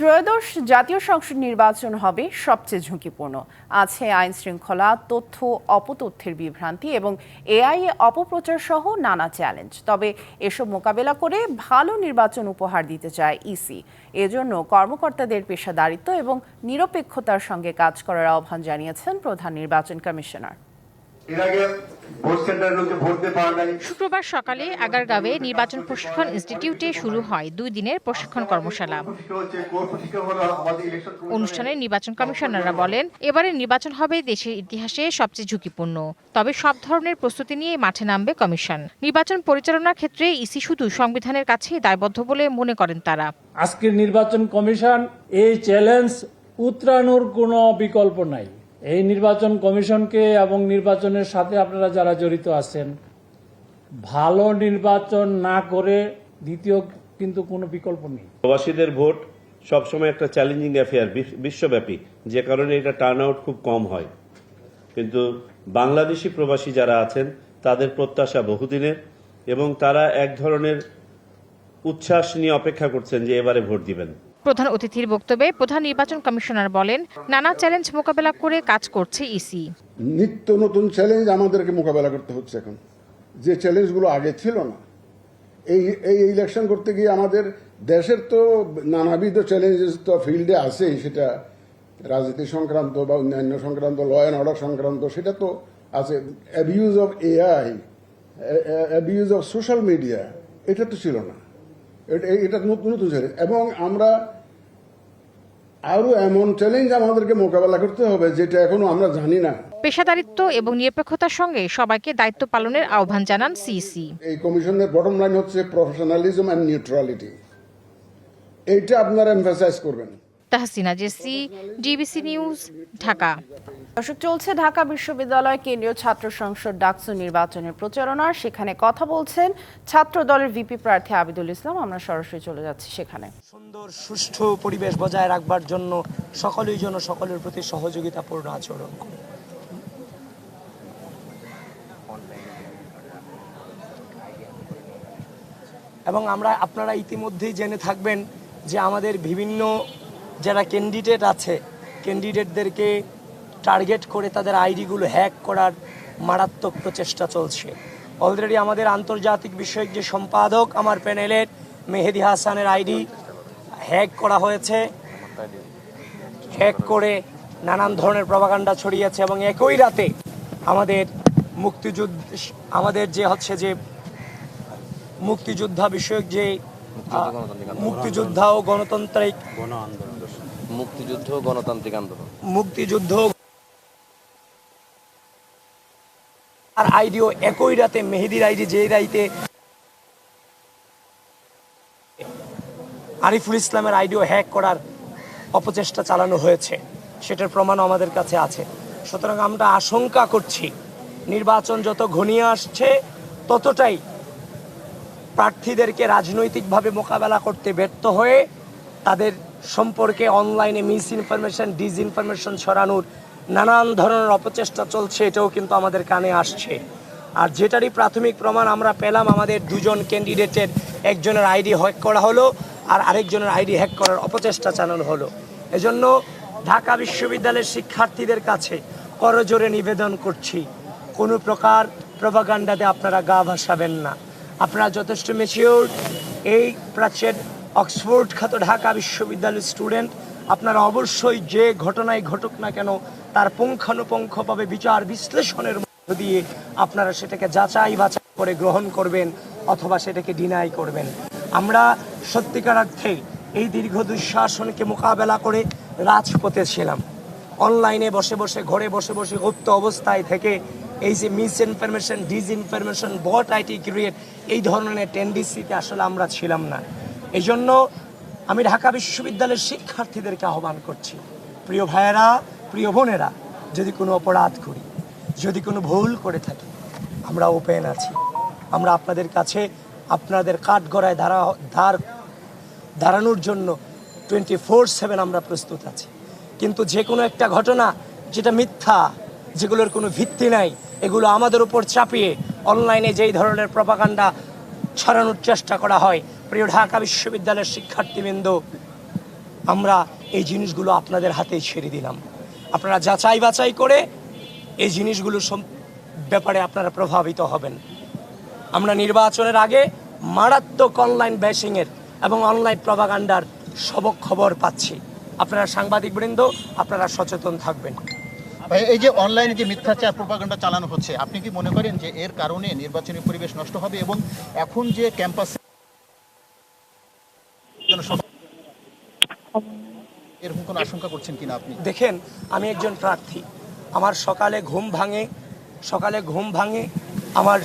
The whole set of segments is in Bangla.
ত্রয়োদশ জাতীয় সংসদ নির্বাচন হবে সবচেয়ে ঝুঁকিপূর্ণ। আছে আইন শৃঙ্খলা তথ্য, অপতথ্যের বিভ্রান্তি এবং এআই অপপ্রচার সহ নানা চ্যালেঞ্জ। তবে এসব মোকাবেলা করে ভালো নির্বাচন উপহার দিতে চায় ইসি। এজন্য কর্মকর্তাদের পেশাদারিত্ব এবং নিরপেক্ষতার সঙ্গে কাজ করার আহ্বান জানিয়েছেন প্রধান নির্বাচন কমিশনার। এর আগে ভোট সেন্টারে লোকে ভোট দিতে পারে নাই। শুক্রবার সকালে আগারগাঁওয়ে নির্বাচন প্রশিক্ষণ ইনস্টিটিউটে শুরু হয় দুই দিনের প্রশিক্ষণ কর্মশালা। অনুষ্ঠানে নির্বাচন কমিশনাররা বলেন এবারের নির্বাচন হবে দেশের ইতিহাসে সবচেয়ে ঝুঁকিপূর্ণ। তবে সব ধরনের প্রস্তুতি নিয়ে মাঠে নামবে কমিশন। নির্বাচন পরিচালনার ক্ষেত্রে ইসি শুধু সংবিধানের কাছেই দায়বদ্ধ বলে মনে করেন তারা। আজকের নির্বাচন কমিশন এই চ্যালেঞ্জ উত্তরানোর কোনো বিকল্প নাই। এই নির্বাচন কমিশনকে এবং নির্বাচনের সাথে আপনারা যারা জড়িত আছেন, ভালো নির্বাচন না করে দ্বিতীয় কিন্তু কোনো বিকল্প নেই। প্রবাসীদের ভোট সবসময় একটা চ্যালেঞ্জিং অ্যাফেয়ার বিশ্বব্যাপী। যে কারণে এটা টার্ন আউট খুব কম হয়। কিন্তু বাংলাদেশি প্রবাসী যারা আছেন, তাদের প্রত্যাশা বহুদিনের এবং তারা এক ধরনের উচ্ছ্বাস নিয়ে অপেক্ষা করছেন যে এবারে ভোট দিবেন। প্রধান অতিথির বক্তব্যে প্রধান নির্বাচন কমিশনার বলেন, নানা চ্যালেঞ্জ মোকাবেলা করে কাজ করছে ইসি। নিত্য নতুন চ্যালেঞ্জ আমাদেরকে মোকাবেলা করতে হচ্ছে এখন। যে চ্যালেঞ্জগুলো আগে ছিল না, এই এই ইলেকশন করতে গিয়ে আমাদের দেশের তো নানাবিধ চ্যালেঞ্জেস তো ফিল্ডে আছেই, সেটা রাজনীতি সংক্রান্ত বা অন্যান্য সংক্রান্ত ল অ্যান্ড অর্ডার সংক্রান্ত, সেটা তো আছে। Abuse of AI abuse of social media এটা তো ছিল না। এটা নতুন নতুন চ্যালেঞ্জ। এবং আমরা আরও এমন চ্যালেঞ্জ আমাদেরকে মোকাবেলা করতে হবে যেটা এখনও আমরা জানি না। পেশাদারিত্ব এবং নিরপেক্ষতার সঙ্গে সবাইকে দায়িত্ব পালনের আহ্বান জানান সিসি এই কমিশনের বটম লাইন হচ্ছে প্রফেশনালিজম অ্যান্ড নিউট্রালিটি এইটা আপনারা এমফাসাইজ করবেন। Tahsina Jessy DBC news Dhaka. দর্শক চলছে ঢাকা বিশ্ববিদ্যালয় কেন্দ্রীয় ছাত্র সংসদ ডাকসু নির্বাচনের প্রচারণা। সেখানে কথা বলছেন ছাত্র দলের ভিপি প্রার্থী আবিদুল ইসলাম। আমরা সরাসরি চলে যাচ্ছি সেখানে। সুন্দর সুষ্ঠু পরিবেশ বজায় রাখবার জন্য সকলেই যেন সকলের প্রতি সহযোগিতাপূর্ণ আচরণ করে। এবং আমরা আপনারা ইতিমধ্যেই জেনে থাকবেন যে আমাদের বিভিন্ন যারা ক্যান্ডিডেট আছে ক্যান্ডিডেটদেরকে টার্গেট করে তাদের আইডিগুলো হ্যাক করার মারাত্মক প্রচেষ্টা চলছে। অলরেডি আমাদের আন্তর্জাতিক বিষয়ক যে সম্পাদক আমার প্যানেলের মেহেদি হাসানের আইডি হ্যাক করা হয়েছে হ্যাক করে নানান ধরনের প্রভাকাণ্ডা ছড়িয়েছে এবং একই রাতে আমাদের মুক্তিযুদ্ধ, আমাদের যে হচ্ছে যে মুক্তিযোদ্ধা বিষয়ক যে মুক্তিযোদ্ধা ও গণতান্ত্রিক মুক্তিযুদ্ধ ও গণতান্ত্রিক আন্দোলন। মুক্তিযুদ্ধ আর আইডিও একই রাতে মেহেদির আইডি যে রাইতে আরিফুল ইসলামের আইডিও হ্যাক করার অপচেষ্টা চালানো হয়েছে সেটার প্রমাণও আমাদের কাছে আছে। সুতরাং আমরা আশঙ্কা করছি নির্বাচন যত ঘনিয়ে আসছে ততটাই প্রার্থীদেরকে রাজনৈতিকভাবে মোকাবেলা করতে ব্যর্থ হয়ে তাদের সম্পর্কে অনলাইনে মিস ইনফরমেশন ডিস ইনফরমেশন ছড়ানোর নানান ধরনের অপচেষ্টা চলছে, এটাও কিন্তু আমাদের কানে আসছে। আর যেটারই প্রাথমিক প্রমাণ আমরা পেলাম, আমাদের দুজন ক্যান্ডিডেটের, একজনের আইডি হ্যাক করা হলো আর আরেকজনের আইডি হ্যাক করার অপচেষ্টা চালানো হলো। এজন্য ঢাকা বিশ্ববিদ্যালয়ের শিক্ষার্থীদের কাছে করজোরে নিবেদন করছি, কোনো প্রকার প্রভাগান্ডাতে আপনারা গা ভাসাবেন না। আপনারা যথেষ্ট মেচিওর এই প্রাচ্যের অক্সফোর্ড খ্যাত ঢাকা বিশ্ববিদ্যালয়ের স্টুডেন্ট, আপনারা অবশ্যই যে ঘটনায় ঘটুক না কেন, তার পুঙ্খানুপুঙ্খভাবে বিচার বিশ্লেষণের মধ্য দিয়ে আপনারা সেটাকে যাচাই বাছাই করে গ্রহণ করবেন অথবা সেটাকে ডিনাই করবেন। আমরা সত্যিকার অর্থে এই দীর্ঘ দুঃশাসনকে মোকাবেলা করে রাজপথে ছিলাম। অনলাইনে বসে বসে, ঘরে বসে বসে গুপ্ত অবস্থায় থেকে এই যে misinformation disinformation bot IT create এই ধরনের টেন্ডেন্সিতে আসলে আমরা ছিলাম না। এই জন্য আমি ঢাকা বিশ্ববিদ্যালয়ের শিক্ষার্থীদেরকে আহ্বান করছি, প্রিয় ভাইয়েরা, প্রিয় বোনেরা, যদি কোনো অপরাধ করি, যদি কোনো ভুল করে থাকি, আমরা ওপেন আছি। আমরা আপনাদের কাছে আপনাদের কাঠগড়ায় দাঁড়া ধার দাঁড়ানোর জন্য টোয়েন্টি ফোর সেভেন আমরা প্রস্তুত আছি। কিন্তু যে কোনো একটা ঘটনা, যেটা মিথ্যা, যেগুলোর কোনো ভিত্তি নাই এগুলো আমাদের উপর চাপিয়ে অনলাইনে যেই ধরনের প্রপাগান্ডা ছড়ানোর চেষ্টা করা হয়, প্রিয় ঢাকা বিশ্ববিদ্যালয়ের শিক্ষার্থীবৃন্দ, আমরা এই জিনিসগুলো আপনাদের হাতেই ছেড়ে দিলাম। আপনারা যাচাই বাছাই করে এই জিনিসগুলো ব্যাপারে আপনারা প্রভাবিত হবেন। আমরা নির্বাচনের আগে মারাত্মক অনলাইন ব্যাশিংয়ের এবং অনলাইন প্রভাগান্ডার সবক খবর পাচ্ছি। আপনারা সাংবাদিকবৃন্দ, আপনারা সচেতন থাকবেন। এই যে অনলাইনে যে মিথ্যাচার প্রোপাগান্ডা চালানো হচ্ছে, আপনি কি মনে করেন যে এর কারণে নির্বাচনী পরিবেশ নষ্ট হবে এবং এখন যে এরকম কোনো আশঙ্কা করছেন কিনা আপনি? দেখেন, আমি একজন প্রার্থী। আমার সকালে ঘুম ভাঙে, সকালে ঘুম ভাঙে, আমার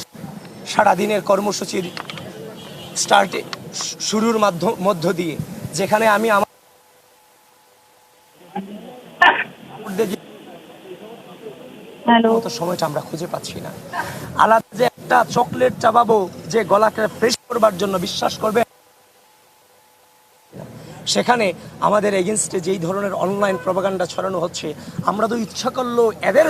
সারাদিনের কর্মসূচির স্টার্টে শুরুর মাধ্য, মধ্য দিয়ে, যেখানে আমি আমার মতো সময়টা আমরা খুঁজে পাচ্ছি না। আলাদা যে একটা চকলেট চাবাবো যে গলাকে ফ্রেশ করবার জন্য বিশ্বাস করবে সেখানে আমাদের এগেনস্টে যেই ধরনের অনলাইন প্রপাগান্ডা ছড়ানো হচ্ছে আমরা তো ইচ্ছা করলেও এদের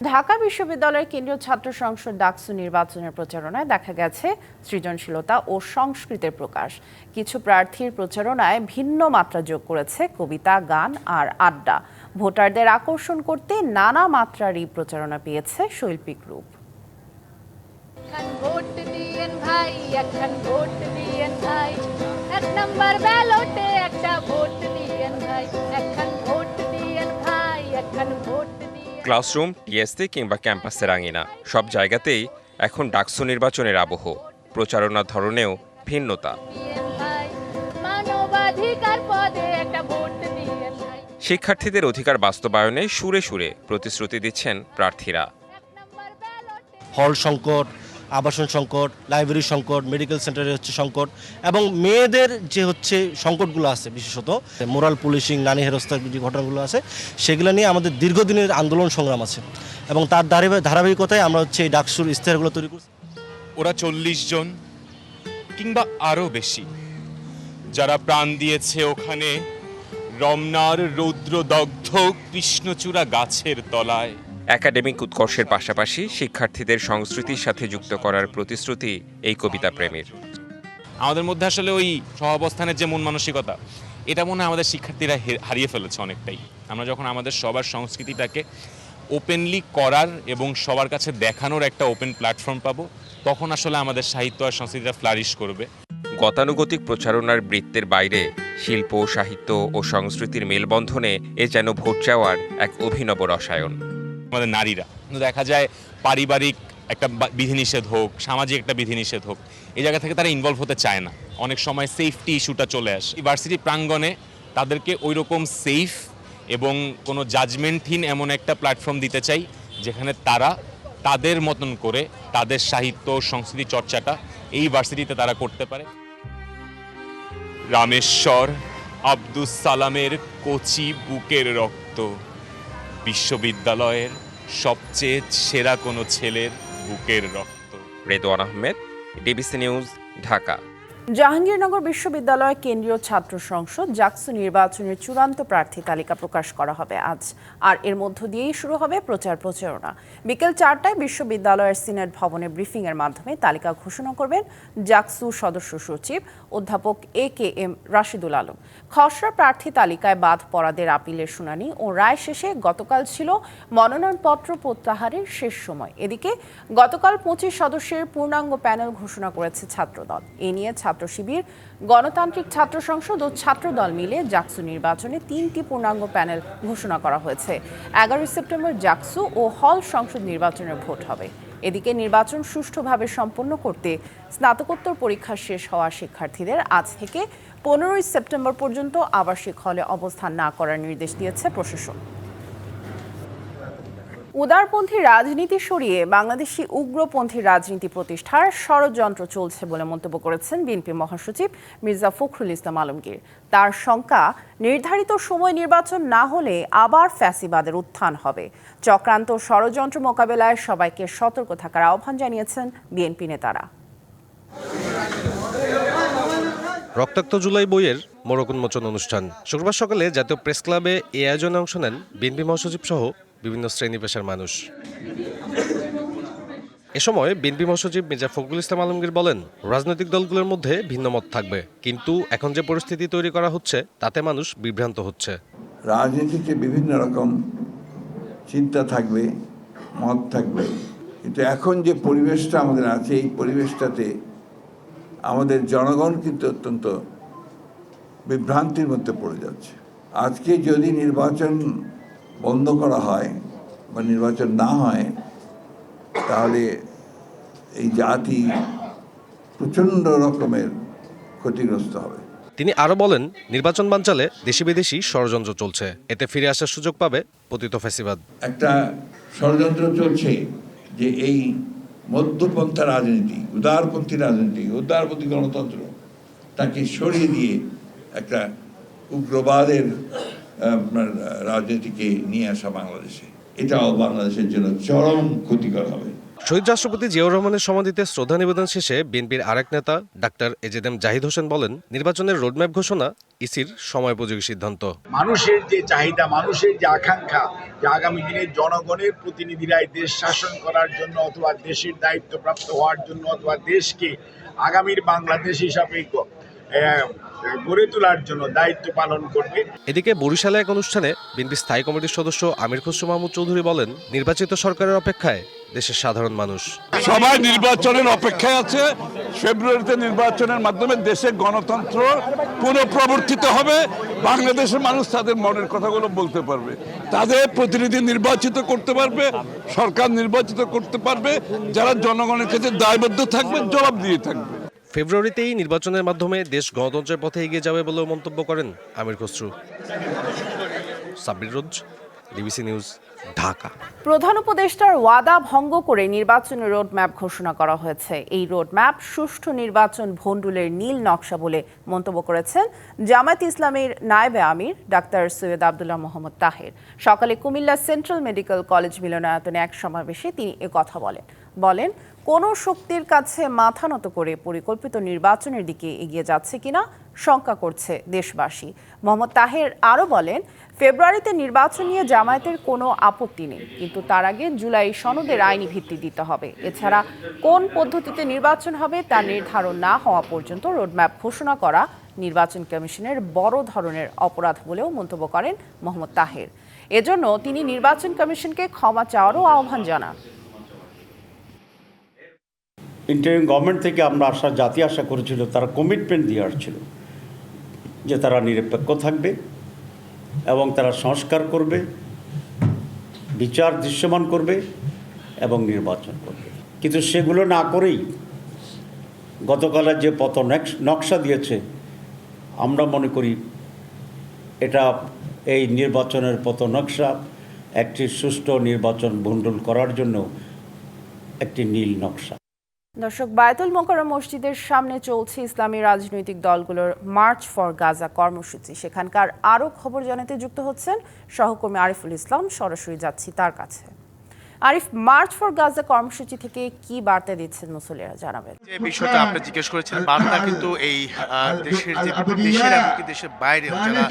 ঢাকা বিশ্ববিদ্যালয়ের কেন্দ্রীয় ছাত্র সংসদ ডাকসু নির্বাচনের প্রচারণায় দেখা গেছে সৃজনশীলতা ও সংস্কৃতির প্রকাশ। কিছু প্রার্থীর প্রচারণায় ভিন্ন মাত্রা যোগ করেছে কবিতা গান আর আড্ডা। ভোটারদের আকর্ষণ করতে নানা মাত্রারই প্রচারণা পেয়েছে শৈল্পিক রূপ। একখান ভোট দিয়েন ভাই একখান ভোট দিয়েন ভাই। এক নাম্বার ব্যালটে একটা ভোট দিয়েন ভাই। একখান ভোট দিয়েন ভাই একখান ভোট ক্লাসরুম টিএসসি কিংবা ক্যাম্পাসের আঙিনা সব জায়গাতেই এখন ডাকসু নির্বাচনের আবহ। প্রচারণার ধরনেও ভিন্নতা। মানবাধিকার পদে একটা শিক্ষার্থীদের অধিকার বাস্তবায়নে সুরে সুরে প্রতিশ্রুতি দিচ্ছেন প্রার্থীরা। হল সংকট আবাসন সংকট লাইব্রেরি সংকট মেডিকেল সেন্টারে হচ্ছে সংকট এবং মেয়েদের যে হচ্ছে সংকটগুলো আছে বিশেষত মোরাল পুলিশিং নারী হেরস্তার যে ঘটনাগুলো আছে সেগুলো নিয়ে আমাদের দীর্ঘদিনের আন্দোলন সংগ্রাম আছে এবং তার ধারাবাহিকতায় আমরা হচ্ছে এই ডাকসুর ইশতেহারগুলো তৈরি করছি। ওরা চল্লিশ জন কিংবা আরও বেশি যারা প্রাণ দিয়েছে ওখানে রমনার রৌদ্রদগ্ধ কৃষ্ণচূড়া গাছের তলায়। একাডেমিক উৎকর্ষের পাশাপাশি শিক্ষার্থীদের সংস্কৃতির সাথে যুক্ত করার প্রতিশ্রুতি এই কবিতা প্রেমীর। আমাদের মধ্যে আসলে ওই সহাবস্থানের যে মন মানসিকতা এটা মনে হয় আমাদের শিক্ষার্থীরা হারিয়ে ফেলেছে অনেকটাই। আমরা যখন আমাদের সবার সংস্কৃতিটাকে ওপেনলি করার এবং সবার কাছে দেখানোর একটা ওপেন প্ল্যাটফর্ম পাবো তখন আসলে আমাদের সাহিত্য আর সংস্কৃতিটা ফ্লারিশ করবে। গতানুগতিক প্রচারণার বৃত্তের বাইরে শিল্প, সাহিত্য ও সংস্কৃতির মেলবন্ধনে এ যেন ভোট চাওয়ার এক অভিনব রসায়ন। আমাদের নারীরা। দেখা যায় পারিবারিক একটা বিধিনিষেধ হোক, সামাজিক একটা বিধিনিষেধ হোক, এই জায়গা থেকে তারা ইনভলভ হতে চায় না। অনেক সময় সেফটি ইস্যুটা চলে আসে। ইউনিভার্সিটি প্রাঙ্গণে তাদেরকে ওই রকম সেফ এবং কোনো জাজমেন্টহীন এমন একটা প্ল্যাটফর্ম দিতে চাই, যেখানে তারা তাদের মতন করে তাদের সাহিত্য, সংস্কৃতি চর্চাটা এই ভার্সিটিতে তারা করতে পারে। রামেশ্বর আব্দুস সালামের কচি বুকের রক্ত। বিশ্ববিদ্যালয়ের সবচেয়ে সেরা কোনো ছেলের বুকের রক্ত। Redwan Ahmed DBC news, Dhaka. Jahangirnagar বিশ্ববিদ্যালয় কেন্দ্রীয় ছাত্র সংসদ জাকসু নির্বাচনের চূড়ান্ত প্রার্থী তালিকা প্রকাশ করা হবে আজ। আর এর মধ্য দিয়েই শুরু হবে প্রচার প্রচারণা। বিকেল চারটায় বিশ্ববিদ্যালয়ের সিনেট ভবনে ব্রিফিং এর মাধ্যমে তালিকা ঘোষণা করবেন জাকসু সদস্য সচিব অধ্যাপক A K M Rashidul Alam. খসড়া প্রার্থী তালিকায় বাদ পড়াদের আপিলের শুনানি ও রায় শেষে গতকাল ছিল মনোনয়নপত্র প্রত্যাহারের শেষ সময়। এদিকে গতকাল পঁচিশ সদস্যের পূর্ণাঙ্গ প্যানেল ঘোষণা করেছে ছাত্রদল। এ নিয়ে ছাত্র শিবির, গণতান্ত্রিক ছাত্র সংসদ ও ছাত্রদল মিলে জাকসু নির্বাচনে তিনটি পূর্ণাঙ্গ প্যানেল ঘোষণা করা হয়েছে। এগারোই সেপ্টেম্বর জাকসু ও হল সংসদ নির্বাচনের ভোট হবে। এদিকে নির্বাচন সুষ্ঠুভাবে সম্পন্ন করতে স্নাতকোত্তর পরীক্ষা শেষ হওয়া শিক্ষার্থীদের আজ থেকে পনেরোই সেপ্টেম্বর পর্যন্ত আবাসিক হলে অবস্থান না করার নির্দেশ দিয়েছে প্রশাসন। উদারপন্থী রাজনীতি সরিয়ে বাংলাদেশি উগ্রপন্থী রাজনীতি প্রতিষ্ঠার ষড়যন্ত্র চলছে বলে মন্তব্য করেছেন বিএনপি মহাসচিব মির্জা ফখরুল ইসলাম আলমগীর। তার শঙ্কা, নির্ধারিত সময় নির্বাচন না হলে আবার ফ্যাসিবাদের উত্থান হবে। চক্রান্ত ষড়যন্ত্র মোকাবেলায় সবাইকে সতর্ক থাকার আহ্বান জানিয়েছেন বিএনপি নেতারা। রক্তাক্ত জুলাই বইয়ের মোড়ক উন্মোচন অনুষ্ঠান। শুক্রবার সকালে জাতীয় প্রেস ক্লাবে এই আয়োজনে অংশ নেন বিএনপি মহাসচিব সহ বিভিন্ন শ্রেণি পেশার মানুষ। এ সময় বিএনপি মহাসচিব মির্জা ফখরুল ইসলাম আলমগীর বলেন, রাজনৈতিক দলগুলোর মধ্যে ভিন্নমত থাকবে, কিন্তু এখন যে পরিস্থিতি তৈরি করা হচ্ছে, তাতে মানুষ বিভ্রান্ত হচ্ছে। রাজনীতিতে বিভিন্ন রকম চিন্তা থাকবে, মত থাকবে। কিন্তু এখন যে পরিবেশটা আমাদের আছে, এই পরিবেশটাতে আমাদের জনগণ কিন্তু অত্যন্ত বিভ্রান্তির মধ্যে পড়ে যাচ্ছে। আজকে যদি নির্বাচন বন্ধ করা হয় বা নির্বাচন না হয় তাহলে এই জাতি প্রচণ্ড রকমের ক্ষতিগ্রস্ত হবে। তিনি আরও বলেন নির্বাচন বানচালে দেশি বিদেশি ষড়যন্ত্র চলছে। এতে ফিরে আসার সুযোগ পাবে পতিত ফ্যাসিবাদ। একটা ষড়যন্ত্র চলছে যে এই মধ্যপন্থা রাজনীতি উদারপন্থী রাজনীতি উদারপন্থী গণতন্ত্র তাকে সরিয়ে দিয়ে একটা উগ্রবাদের রাজনীতিকে নিয়ে আসা বাংলাদেশে। এটাও বাংলাদেশের জন্য চরম ক্ষতিকর হবে। শহীদ রাষ্ট্রপতি জিয়াউর রহমানের সমাধিতে শ্রদ্ধা নিবেদন শেষে বিএনপির আরেক নেতা ডাক্তার এজেদেম জাহিদ হোসেন বলেন নির্বাচনের রোডম্যাপ ঘোষণা ইসির সময়োপযোগী সিদ্ধান্ত। মানুষের যে চাহিদা মানুষের যে আকাঙ্ক্ষা যে আগামী দিনে জনগণের প্রতিনিধিরাই দেশ শাসন করার জন্য অথবা দেশের দায়িত্বপ্রাপ্ত হওয়ার জন্য অথবা দেশকে আগামীর বাংলাদেশ হিসাবে আহ, গড়ে তোলার জন্য দায়িত্ব পালন করবে। এদিকে বরিশালে এক অনুষ্ঠানে বিএনপি স্থায়ী কমিটির সদস্য আমির খসরু মাহমুদ চৌধুরী বলেন নির্বাচিত সরকারের অপেক্ষায় দেশের সাধারণ মানুষ। সবাই নির্বাচনের অপেক্ষায় আছে। ফেব্রুয়ারিতে নির্বাচনের মাধ্যমে দেশে গণতন্ত্র পুনঃপ্রবর্তিত হবে। বাংলাদেশের মানুষ তাদের মনের কথাগুলো বলতে পারবে। তাদের প্রতিনিধি নির্বাচিত করতে পারবে সরকার নির্বাচিত করতে পারবে। যারা জনগণের কাছে দায়বদ্ধ থাকবে জবাব দিয়ে থাকবে। ফেব্রুয়ারিতেই নির্বাচনের মাধ্যমে দেশ গণতন্ত্রের পথে এগিয়ে যাবে বলেও মন্তব্য করেন Amir Khasru. Sabbir Rose, DBC news, Dhaka. প্রধান উপদেষ্টার ওয়াদা ভঙ্গ করে নির্বাচনের রোডম্যাপ ঘোষণা করা হয়েছে। এই রোডম্যাপ সুষ্ঠু নির্বাচন ভণ্ডুলের নীল নকশা বলে মন্তব্য করেছেন জামায়াত ইসলামের নায়েবে আমির, ডাক্তার সৈয়দ আবদুল্লাহ মোহাম্মদ তাহের। সকালে কুমিল্লা সেন্ট্রাল মেডিকেল কলেজ মিলনায়তনে এক সমাবেশে তিনি কথা বলেন। বলেন কোন শক্তির কাছে মাথা নত করে পরিকল্পিত নির্বাচনের দিকে এগিয়ে যাচ্ছে কিনা শঙ্কা করছে দেশবাসী। মোহাম্মদ তাহের আরও বলেন, ফেব্রুয়ারিতে নির্বাচন নিয়ে জামায়াতের কোনো আপত্তি নেই, কিন্তু তার আগে জুলাই সনদের আইনি ভিত্তি দিতে হবে। এছাড়া কোন পদ্ধতিতে নির্বাচন হবে তা নির্ধারণ না হওয়া পর্যন্ত রোডম্যাপ ঘোষণা করা নির্বাচন কমিশনের বড় ধরনের অপরাধ বলেও মন্তব্য করেন মোহাম্মদ তাহের। এজন্য তিনি নির্বাচন কমিশনকে ক্ষমা চাওয়ারও আহ্বান জানান। ইন্টারিম গভর্নমেন্ট থেকে আমরা আশা, জাতি আশা করেছিল, তারা কমিটমেন্ট দিয়ে আসছিল যে তারা নিরপেক্ষ থাকবে এবং তারা সংস্কার করবে, বিচার দৃশ্যমান করবে এবং নির্বাচন করবে। কিন্তু সেগুলো না করেই গতকালের যে পত নকশা দিয়েছে, আমরা মনে করি এটা এই নির্বাচনের পত নকশা, একটি সুষ্ঠু নির্বাচন ভণ্ডুল করার জন্য একটি নীল নকশা। দর্শক, বায়তুল মোকাররম মসজিদের সামনে চলছে ইসলামী রাজনৈতিক দলগুলোর মার্চ ফর গাজা কর্মসূচি। সেখানকার আরও খবর জানাতে যুক্ত হচ্ছেন সহকর্মী আরিফুল ইসলাম। সরাসরি যাচ্ছি তার কাছে। আরিফ, মার্চ ফর গাজা কর্মসূচি থেকে কি বার্তা দিচ্ছেন মুসলিরা জানাবেন। যে বিষয়টা আপনি জিজ্ঞেস করেছেন বার্তা কিন্তু এই দেশের যে দেশের এমনকি দেশের বাইরে যারা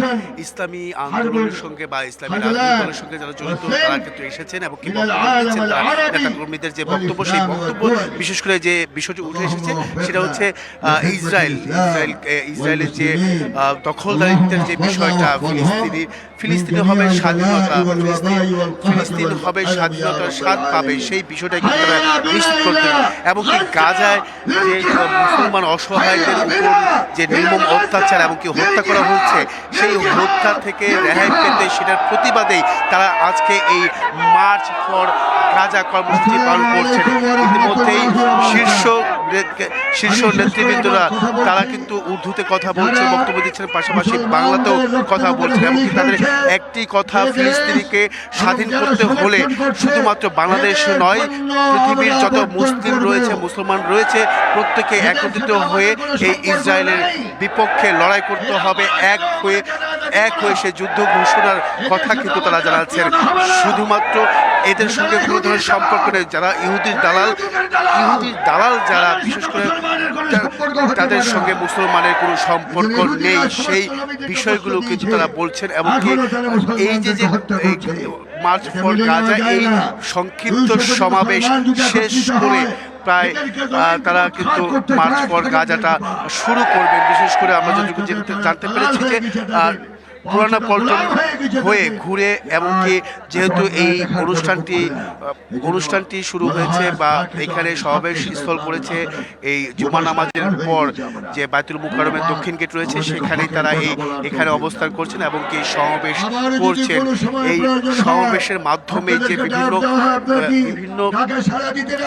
ইসলামী আন্দোলনের সঙ্গে বা ইসলামী রাজনৈতিক দলের সঙ্গে যারা জড়িত, তারা কিন্তু এসেছেন এবং কি নেতা কর্মীদের যে বক্তব্য, সেই বক্তব্য, বিশেষ করে যে বিষয়টি উঠে এসেছে, সেটা হচ্ছে ইসরায়েল ইসরায়েল ইসরায়েলের যে দখলদারিত্বের যে বিষয়টা, ফিলিস্তিনি ফিলিস্তিনি হবে স্বাধীনতা ফিলিস্তিন হবে স্বাধীনতার স্বাদ পাবে, সেই বিষয়টা কিন্তু তারা নিশ্চিত করতে এবং কি গাজায় যে মুসলমান অসহায়দের উপর যে নির্মম অত্যাচার এবং কি হত্যা করা হচ্ছে সেই হত্যা থেকে রেহাই পেতে সেটার প্রতিবাদেই তারা আজকে এই মার্চ ফর গাজা কর্মসূচি পালন করছেন। ইতিমধ্যেই শীর্ষ শীর্ষ নেতৃবৃন্দরা তারা কিন্তু উর্দুতে কথা বলছে বক্তব্য দিচ্ছেন পাশাপাশি বাংলাতেও কথা বলছেন। এমনকি তাদের একটি কথা ফিলিস্তিনিকে স্বাধীন করতে হলে শুধুমাত্র বাংলাদেশ নয় পৃথিবীর যত মুসলিম রয়েছে মুসলমান রয়েছে প্রত্যেকে একত্রিত হয়ে এই ইসরায়েলের বিপক্ষে লড়াই করতে হবে। এক হয়ে এক হয়ে সে যুদ্ধ ঘোষণার কথা কিন্তু তারা জানাচ্ছেন। শুধুমাত্র এদের সঙ্গে কোনো ধরনের সম্পর্ক নেই। যারা ইহুদির দালাল ইহুদির দালাল যারা, বিশেষ করে তাদের সঙ্গে মুসলমানের কোনো সম্পর্ক নেই। সেই বিষয়গুলো কিন্তু তারা বলছেন এবং এই যে যে মার্চ ফর গাজা, এই সংক্ষিপ্ত সমাবেশ শেষ করে প্রায় তারা কিন্তু মার্চ ফর গাজাটা শুরু করবেন। বিশেষ করে আমরা যতটুকু জানতে- পেরেছি যে পুরানা পল্টন হয়ে ঘুরে এমনকি যেহেতু এই অনুষ্ঠানটি অনুষ্ঠানটি শুরু হয়েছে বা এখানে সমাবেশ স্থল করেছে এই জুমা নামাজের পর যে বায়তুল মুকারমের দক্ষিণ গেট রয়েছে সেখানেই তারা এই এখানে অবস্থান করছেন এবং কি সমাবেশ করছেন। এই সমাবেশের মাধ্যমে যে বিভিন্ন বিভিন্ন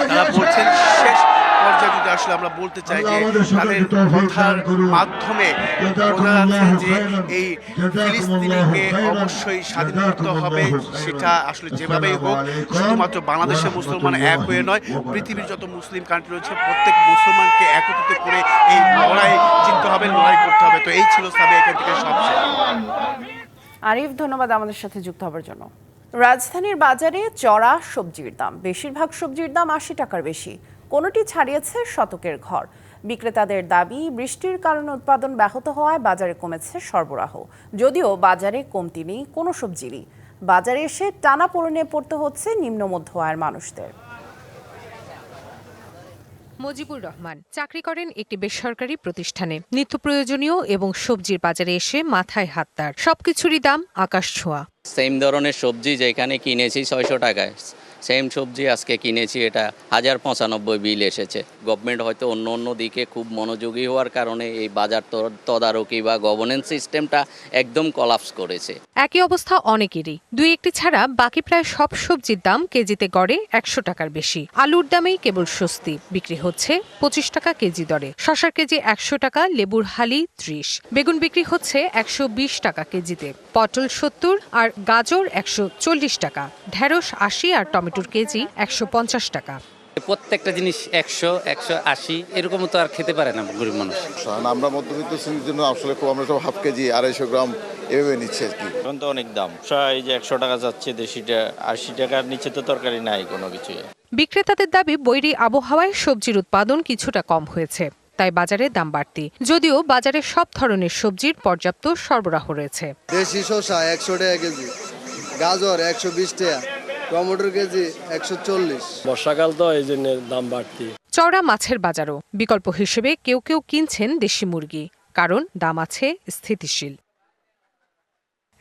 তারা বলছেন শেষ পর্যায়ে যদি আসলে আমরা বলতে চাই যে তাদের কথার মাধ্যমে বোঝা যাচ্ছে যে এই ফিলিস্তিনিকে অবশ্যই স্বাধীন করতে হবে। সেটা আসলে যেভাবেই হোক শুধুমাত্র বাংলাদেশের মুসলমান এক হয়ে নয় পৃথিবীর যত মুসলিম কান্ট্রি রয়েছে প্রত্যেক মুসলমানকে একত্রিত করে এই লড়াই জিততে হবে লড়াই করতে হবে। তো এই ছিল সাবে এখান থেকে সবচেয়ে আরিফ ধন্যবাদ আমাদের সাথে যুক্ত হবার জন্য। রাজধানীর বাজারে চড়া সবজির দাম বেশিরভাগ সবজির দাম আশি টাকার বেশি। কোনোটি ছাড়িয়েছে শতকের ঘর। বিক্রেতাদের দাবি বৃষ্টির কারণে উৎপাদন ব্যাহত হওয়ায় বাজারে কমেছে সরবরাহ। যদিও বাজারে কমতি নেই কোনো সবজিরই। বাজারে এসে টানা পড়নে পড়তে হচ্ছে নিম্ন মধ্য আয়ের মানুষদের। মজিবুর রহমান চাকরি করেন একটি বেসরকারি প্রতিষ্ঠানে। নিত্য প্রয়োজনীয় এবং সবজির বাজারে এসে মাথায় হাত তার। সবকিছুরই দাম আকাশ ছোঁয়া। সেম ধরনের সবজি যেখানে কিনেছি ছয়শো টাকায়। সেম সবজি আজকে কিনেছি, এটা হাজার পঁচানব্বই বিল এসেছে। গভর্নমেন্ট হয়তো অন্য অন্য দিকে খুব মনোযোগী হওয়ার কারণে এই বাজার তদারকি বা গভর্নেন্স সিস্টেমটা একদম কলাপস করেছে। একই অবস্থা অনেকেরই। দুই একটি ছাড়া বাকি প্রায় সব সবজির দাম কেজিতে গড়ে একশো টাকার বেশি। আলুর দামেই কেবল স্বস্তি, বিক্রি হচ্ছে পঁচিশ টাকা কেজি দরে। শশার কেজি একশো টাকা, লেবুর হালি ত্রিশ। বেগুন বিক্রি হচ্ছে একশো বিশ টাকা কেজিতে। পটল সত্তর আর গাজর একশো চল্লিশ টাকা। ঢেঁড়স আশি আর টমেটোর কেজি একশো পঞ্চাশ টাকা। প্রত্যেকটা জিনিস একশো একশো আশি এরকম তো আর খেতে পারে না গরিব মানুষ। আমরা মধ্যবিত্ত শ্রেণির জন্য আসলে খুব আমরা সব হাফ কেজি আড়াইশো গ্রাম এভাবে নিচ্ছে আর কি। এখন তো অনেক দাম। এই যে একশো টাকা যাচ্ছে দেশিটা আশি টাকার নিচে তো তরকারি নাই কোনো কিছুই। বিক্রেতাদের দাবি বৈরী আবহাওয়ায় সবজির উৎপাদন কিছুটা কম হয়েছে তাই বাজারে দাম বাড়তি। যদিও বাজারে সব ধরনের সবজির পর্যাপ্ত সরবরাহ রয়েছে। দেশি শসা একশো টাকা কেজি গাজর একশো বিশ টাকা টমেটোর কেজি একশো চল্লিশ। বর্ষাকাল তো এই জন্য দাম বাড়তি। চওড়া মাছের বাজারও বিকল্প হিসেবে কেউ কেউ কিনছেন দেশি মুরগি কারণ দাম আছে স্থিতিশীল।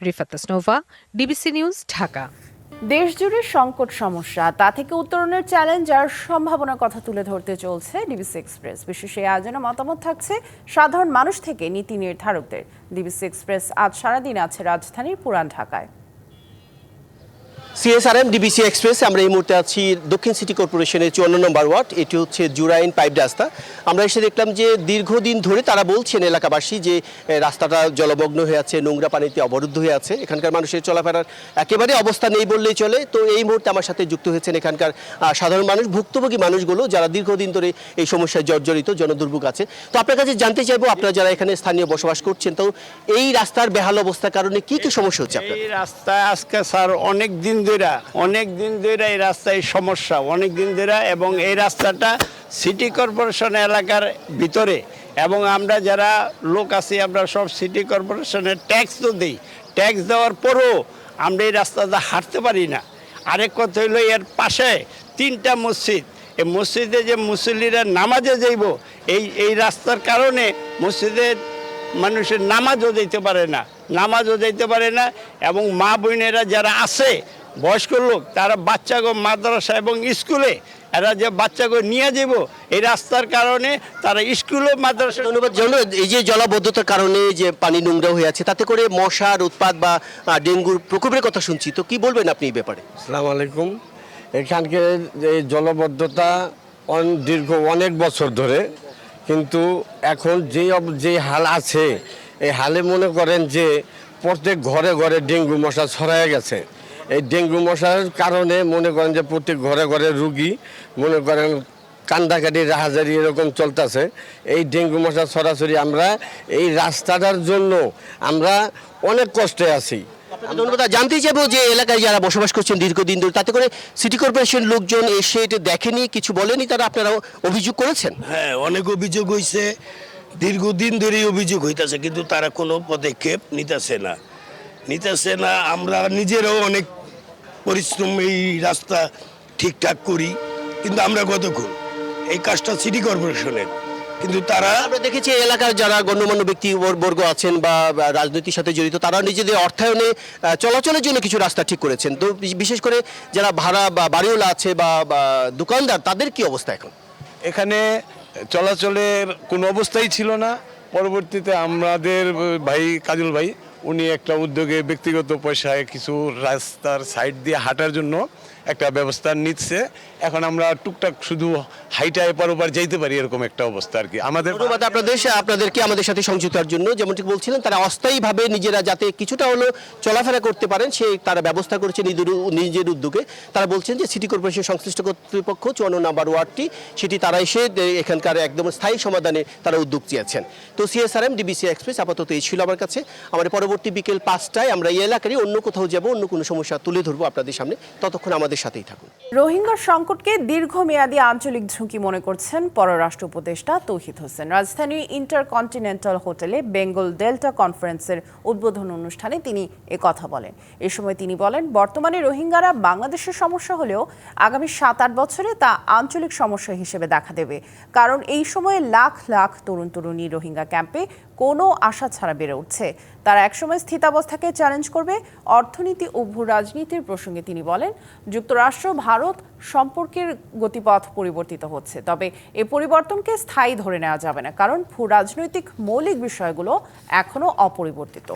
Rifat Tasnova DBC news Dhaka. দেশজুড়ে সংকট সমস্যা তা থেকে উত্তরণের চ্যালেঞ্জ আর সম্ভাবনার কথা তুলে ধরতে চলছে ডিবিসি এক্সপ্রেস। বিশেষ এই আয়োজনে মতামত থাকছে সাধারণ মানুষ থেকে নীতি নির্ধারকদের। ডিবিসি এক্সপ্রেস আজ সারাদিন আছে রাজধানীর পুরান ঢাকায়। সিএসআরএম ডিবিসি এক্সপ্রেস আমরা এই মুহূর্তে আছি দক্ষিণ সিটি কর্পোরেশনের চুয়ান্ন নম্বর ওয়ার্ড। এটি হচ্ছে জুরাইন পাইপ রাস্তা। আমরা এসে দেখলাম যে দীর্ঘদিন ধরে তারা বলছেন এলাকাবাসী যে রাস্তাটা জলমগ্ন হয়ে আছে, নোংরা পানিতে অবরুদ্ধ হয়ে আছে। এখানকার মানুষের চলাফেরার একেবারে অবস্থা নেই বললেই চলে। তো এই মুহূর্তে আমার সাথে যুক্ত হয়েছেন এখানকার সাধারণ মানুষ, ভুক্তভোগী মানুষগুলো যারা দীর্ঘদিন ধরে এই সমস্যায় জর্জরিত, জনদুর্ভোগ আছে। তো আপনার কাছে জানতে চাইব, আপনারা যারা এখানে স্থানীয় বসবাস করছেন, তো এই রাস্তার বেহাল অবস্থার কারণে কি কি সমস্যা হচ্ছে আপনার? এই রাস্তায় আজকে স্যার অনেক দিন ধরে, অনেক দিন ধরে এই রাস্তায় সমস্যা, অনেক দিন ধরে এবং এই রাস্তাটা সিটি কর্পোরেশন এলাকার ভিতরে এবং আমরা যারা লোক আছি, আমরা সব সিটি কর্পোরেশনের ট্যাক্স তো দিই। ট্যাক্স দেওয়ার পরও আমরা এই রাস্তাটা হাঁটতে পারি না। আরেক কথা হইল, এর পাশে তিনটা মসজিদ। এই মসজিদে যে মুসল্লিরা নামাজে যাইব, এই এই রাস্তার কারণে মসজিদের মানুষের নামাজও দিতে পারে না, নামাজও দিতে পারে না এবং মা বোনেরা যারা আছে বয়স্ক লোক তারা বাচ্চাগো মাদ্রাসা এবং স্কুলে এরা যে বাচ্চাগো নিয়ে যাব এই রাস্তার কারণে তারা স্কুলে মাদ্রাসা ধন্যবাদ জানো এই যে জলাবদ্ধতার কারণে যে পানি নোংরা হয়ে আছে তাতে করে মশার উৎপাদ বা ডেঙ্গুর প্রকোপের কথা শুনছি। তো কি বলবেন আপনি এই ব্যাপারে? সালাম আলাইকুম। এখানকার এই জলবদ্ধতা অন- দীর্ঘ অনেক বছর ধরে কিন্তু এখন যে যে হাল আছে এই হালে মনে করেন যে প্রত্যেক ঘরে ঘরে ডেঙ্গু মশা ছড়ায় গেছে। এই ডেঙ্গু মশার কারণে মনে করেন যে প্রত্যেক ঘরে ঘরে রুগী মনে করেন কান্দাকাটি রাহাজারি এরকম চলতেছে। এই ডেঙ্গু মশা সরাসরি আমরা এই রাস্তাটার জন্য আমরা অনেক কষ্টে আছি। ধন্যবাদ জানতে চাইব যে এলাকায় যারা বসবাস করছেন দীর্ঘদিন ধরে তাতে করে সিটি কর্পোরেশন লোকজন এসে এটা দেখেনি কিছু বলেনি তারা আপনারা অভিযোগ করেছেন? হ্যাঁ অনেক অভিযোগ হয়েছে দীর্ঘদিন ধরেই অভিযোগ হইতেছে কিন্তু তারা কোনো পদক্ষেপ নিতেছে না। নিতেছে না আমরা নিজেরাও অনেক পরিশ্রম এই রাস্তা ঠিকঠাক করি কিন্তু আমরা কতক্ষণ এই কাজটা সিটি কর্পোরেশনের কিন্তু তারা আমরা দেখেছি এই এলাকার যারা গণ্যমান্য ব্যক্তি বর্গ আছেন বা রাজনীতির সাথে জড়িত তারা নিজেদের অর্থায়নে চলাচলের জন্য কিছু রাস্তা ঠিক করেছেন। তো বিশেষ করে যারা ভাড়া বা বাড়িওয়ালা আছে বা দোকানদার তাদের কি অবস্থা এখন? এখানে চলাচলের কোনো অবস্থাই ছিল না। পরবর্তীতে আমাদের ভাই কাজল ভাই উনি একটা উদ্যোগে ব্যক্তিগত পয়সায় কিছু রাস্তার সাইড দিয়ে হাঁটার জন্য একটা ব্যবস্থা নিচ্ছে। এখন আমরা টুকটাক শুধু হাইটা এপার ওপার যাইতে পারি এরকম একটা অবস্থা আর কি। আমাদের ধন্যবাদ আপনাদের আপনাদেরকে আমাদের সাথে সংযুক্ত হওয়ার জন্য। যেমনটি বলছিলেন, তারা অস্থায়ীভাবে নিজেরা যাতে কিছুটা হলেও চলাফেরা করতে পারেন, সে তারা ব্যবস্থা করেছে নিজের নিজের উদ্যোগে। তারা বলছেন যে সিটি কর্পোরেশন সংশ্লিষ্ট কর্তৃপক্ষ, চুয়ান্ন নাম্বার ওয়ার্ডটি, সেটি তারা এসে এখানকার একদম স্থায়ী সমাধানে তারা উদ্যোগ চেয়েছেন তো সিএসআরএম, ডিবিসি এক্সপ্রেস, আপাতত এই ছিল আমার কাছে। আমাদের পরবর্তী বিকেল পাঁচটায় আমরা এই এলাকারই অন্য কোথাও যাব, অন্য কোনো সমস্যা তুলে ধরবো আপনাদের সামনে। ততক্ষণ আমাদের সাথেই থাকুন। রোহিঙ্গা সংকটকে দীর্ঘমেয়াদী আঞ্চলিক ঝুঁকি মনে করছেন পররাষ্ট্র উপদেষ্টা তৌহিদ হোসেন। রাজধানীর ইন্টারকন্টিনেন্টাল হোটেলে বেঙ্গল ডেল্টা কনফারেন্সের উদ্বোধন অনুষ্ঠানে তিনি কথা বলেন। এ সময় তিনি বলেন, বর্তমানে রোহিঙ্গারা বাংলাদেশের সমস্যা হলেও আগামী সাত আট বছরে তা আঞ্চলিক সমস্যা হিসেবে দেখা দেবে। কারণ এই সময়ে লাখ লাখ তরুণ তরুণী রোহিঙ্গা ক্যাম্পে কোনো আশা ছাড়া বেড়ে উঠছে। তারা একসময় স্থিতাবস্থাকে চ্যালেঞ্জ করবে। অর্থনীতি ও ভূ রাজনীতির প্রসঙ্গে তিনি বলেন, যুক্তরাষ্ট্র, ভারত সম্পর্কের গতিপথ পরিবর্তিত হচ্ছে, তবে এ পরিবর্তনকে স্থায়ী ধরে নেওয়া যাবে না, কারণ ভূ রাজনৈতিক মৌলিক বিষয়গুলো এখনও অপরিবর্তিত।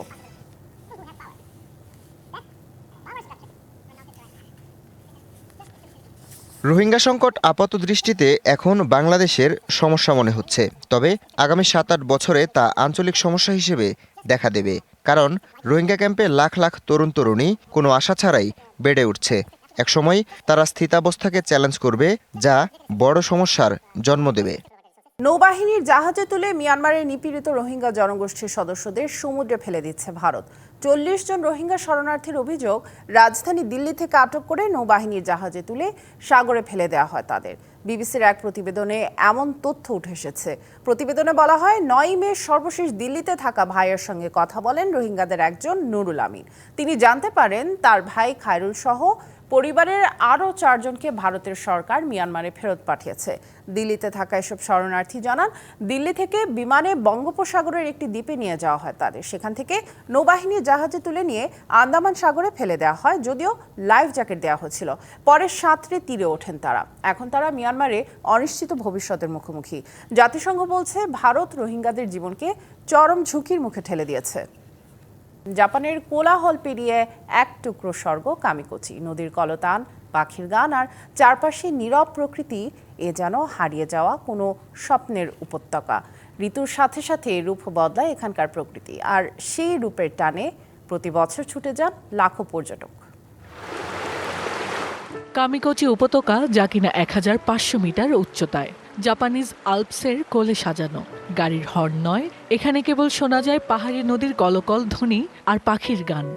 রোহিঙ্গা সংকট আপাত দৃষ্টিতে এখন বাংলাদেশের সমস্যা মনে হচ্ছে, তবে আগামী সাত আট বছরে তা আঞ্চলিক সমস্যা হিসেবে দেখা দেবে। কারণ রোহিঙ্গা ক্যাম্পে লাখ লাখ তরুণ তরুণী কোনো আশা ছাড়াই বেড়ে উঠছে। একসময় তারা স্থিতাবস্থাকে চ্যালেঞ্জ করবে যা বড় সমস্যার জন্ম দেবে। নৌবাহিনীর জাহাজে তুলে মিয়ানমারের নিপীড়িত রোহিঙ্গা জনগোষ্ঠীর সদস্যদের সমুদ্রে ফেলে দিচ্ছে ভারত। চল্লিশ জন রোহিঙ্গা শরণার্থীর অভিযোগ রাজধানী দিল্লি থেকে আটক করে নৌবাহিনীর জাহাজে তুলে সাগরে ফেলে দেওয়া হয় তাদের। বিবিসির এক প্রতিবেদনে এমন তথ্য উঠে এসেছে। প্রতিবেদনে বলা হয় নয় মে সর্বশেষ দিল্লিতে থাকা ভাইয়ের সঙ্গে কথা বলেন রোহিঙ্গাদের একজন নুরুল আমিন। তিনি জানতে পারেন, তার ভাই খায়রুল সহ পরিবারের আরও চারজনকে ভারতের সরকার মিয়ানমারে ফেরত পাঠিয়েছে। দিল্লিতে থাকা এসব শরণার্থী জানান, দিল্লি থেকে বিমানে বঙ্গোপসাগরের একটি দ্বীপে নিয়ে যাওয়া হয় তাদের। সেখান থেকে নৌবাহিনীর জাহাজে তুলে নিয়ে আন্দামান সাগরে ফেলে দেওয়া হয়, যদিও লাইফ জ্যাকেট দেওয়া হয়েছিল পরে সাঁতরে তীরে ওঠেন তারা। এখন তারা মিয়ানমারে অনিশ্চিত ভবিষ্যতের মুখোমুখি। জাতিসংঘ বলছে, ভারত রোহিঙ্গাদের জীবনকে চরম ঝুঁকির মুখে ঠেলে দিয়েছে। জাপানের কোলাহল পেরিয়ে এক টুকরো স্বর্গ কামিকোচি। নদীর কলতান, পাখির গান আর চারপাশে নীরব প্রকৃতি এ যেন হারিয়ে যাওয়া কোনো স্বপ্নের উপত্যকা। ঋতুর সাথে সাথে রূপ বদলায় এখানকার প্রকৃতি আর সেই রূপের টানে প্রতি বছর ছুটে যান লাখো পর্যটক। কামিকোচি উপত্যকা যা কিনা এক হাজার পাঁচশো মিটার উচ্চতায়। জাপানিজ আলপসের কোলে সাজানো। গাড়ির হর্ন নয়, এখানে কেবল শোনা যায় পাহাড়ি নদীর কলকল ধ্বনি আর পাখির গান।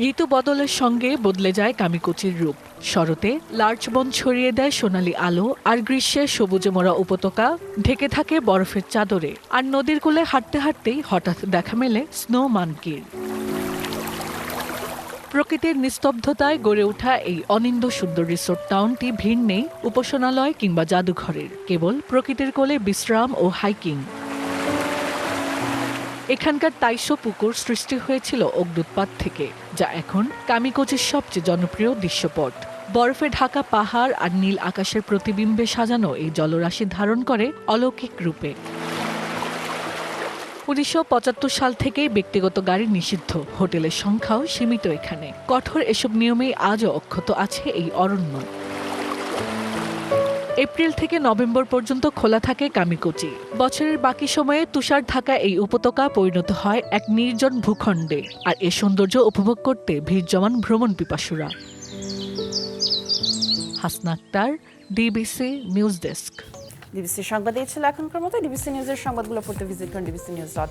ঋতু বদলের সঙ্গে বদলে যায় কামিকুচির রূপ। শরতে লার্চ বন ছড়িয়ে দেয় সোনালি আলো আর গ্রীষ্মে সবুজে মোড়া উপত্যকা ঢেকে থাকে বরফের চাদরে। আর নদীর কোলে হাঁটতে হাঁটতেই হঠাৎ দেখা মেলে স্নো মানকির প্রকৃতির নিস্তব্ধতায় গড়ে ওঠা এই অনিন্দ সুন্দর রিসোর্ট টাউনটি ভিড় নেই উপাসনালয় কিংবা জাদুঘরের, কেবল প্রকৃতির কোলে বিশ্রাম ও হাইকিং এখানকার তাইশো পুকুর সৃষ্টি হয়েছিল অগ্নুৎপাত থেকে, যা এখন কামিকোচির সবচেয়ে জনপ্রিয় দৃশ্যপট। বরফে ঢাকা পাহাড় আর নীল আকাশের প্রতিবিম্বে সাজানো এই জলরাশি ধারণ করে অলৌকিক রূপে। উনিশশো পঁচাত্তর সাল থেকে ব্যক্তিগত গাড়ি নিষিদ্ধ। হোটেলের সংখ্যাও সীমিত এখানে। কঠোর এসব নিয়মেই আজও অক্ষত আছে এই অরণ্য। এপ্রিল থেকে নভেম্বর পর্যন্ত খোলা থাকে কামিকুচি। বছরের বাকি সময়ে তুষার ঢাকা এই উপত্যকা পরিণত হয় এক নির্জন ভূখণ্ডে। আর এ সৌন্দর্য উপভোগ করতে ভিড় জমান ভ্রমণ পিপাসুরা। Hasna Akter DBC news desk. DBC সংবাদ এই ছিল এখনকার মতো। ডিবিসি নিউজের সংবাদগুলো পড়তে ভিজিট করুন ডিবিসি নিউজ ডট